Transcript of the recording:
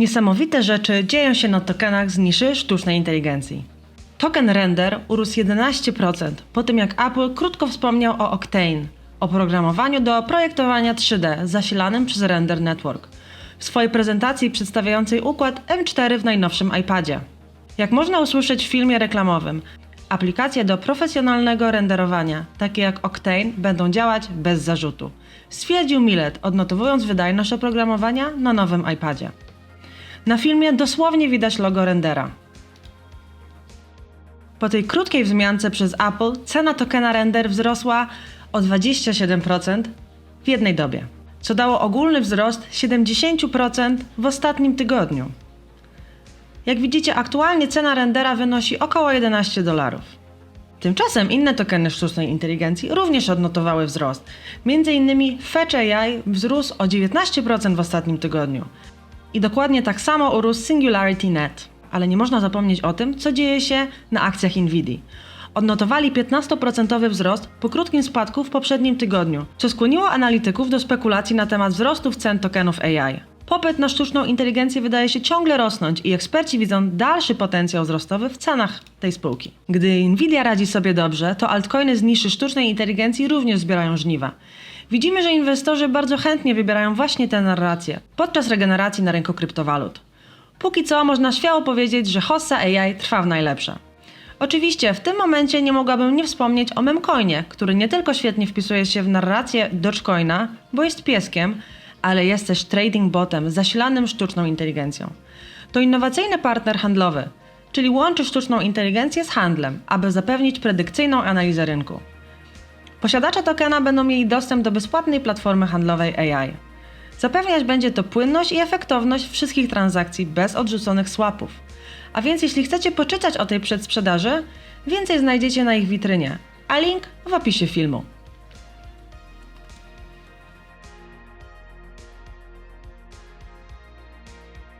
Niesamowite rzeczy dzieją się na tokenach z niszy sztucznej inteligencji. Token Render urósł 11% po tym jak Apple krótko wspomniał o Octane, oprogramowaniu do projektowania 3D zasilanym przez Render Network, w swojej prezentacji przedstawiającej układ M4 w najnowszym iPadzie. Jak można usłyszeć w filmie reklamowym, aplikacje do profesjonalnego renderowania, takie jak Octane, będą działać bez zarzutu, stwierdził Millet, odnotowując wydajność oprogramowania na nowym iPadzie. Na filmie dosłownie widać logo rendera. Po tej krótkiej wzmiance przez Apple cena tokena render wzrosła o 27% w jednej dobie, co dało ogólny wzrost 70% w ostatnim tygodniu. Jak widzicie, aktualnie cena rendera wynosi około 11 dolarów. Tymczasem inne tokeny sztucznej inteligencji również odnotowały wzrost. Między innymi Fetch AI wzrósł o 19% w ostatnim tygodniu. I dokładnie tak samo urósł Singularity Net. Ale nie można zapomnieć o tym, co dzieje się na akcjach Nvidia. Odnotowali 15% wzrost po krótkim spadku w poprzednim tygodniu, co skłoniło analityków do spekulacji na temat wzrostów cen tokenów AI. Popyt na sztuczną inteligencję wydaje się ciągle rosnąć i eksperci widzą dalszy potencjał wzrostowy w cenach tej spółki. Gdy Nvidia radzi sobie dobrze, to altcoiny z niszy sztucznej inteligencji również zbierają żniwa. Widzimy, że inwestorzy bardzo chętnie wybierają właśnie tę narrację podczas regeneracji na rynku kryptowalut. Póki co można śmiało powiedzieć, że hossa AI trwa w najlepsze. Oczywiście w tym momencie nie mogłabym nie wspomnieć o memcoinie, który nie tylko świetnie wpisuje się w narrację Dogecoina, bo jest pieskiem, ale jest też trading botem zasilanym sztuczną inteligencją. To innowacyjny partner handlowy, czyli łączy sztuczną inteligencję z handlem, aby zapewnić predykcyjną analizę rynku. Posiadacze tokena będą mieli dostęp do bezpłatnej platformy handlowej AI. Zapewniać będzie to płynność i efektowność wszystkich transakcji bez odrzuconych swapów. A więc jeśli chcecie poczytać o tej przedsprzedaży, więcej znajdziecie na ich witrynie, a link w opisie filmu.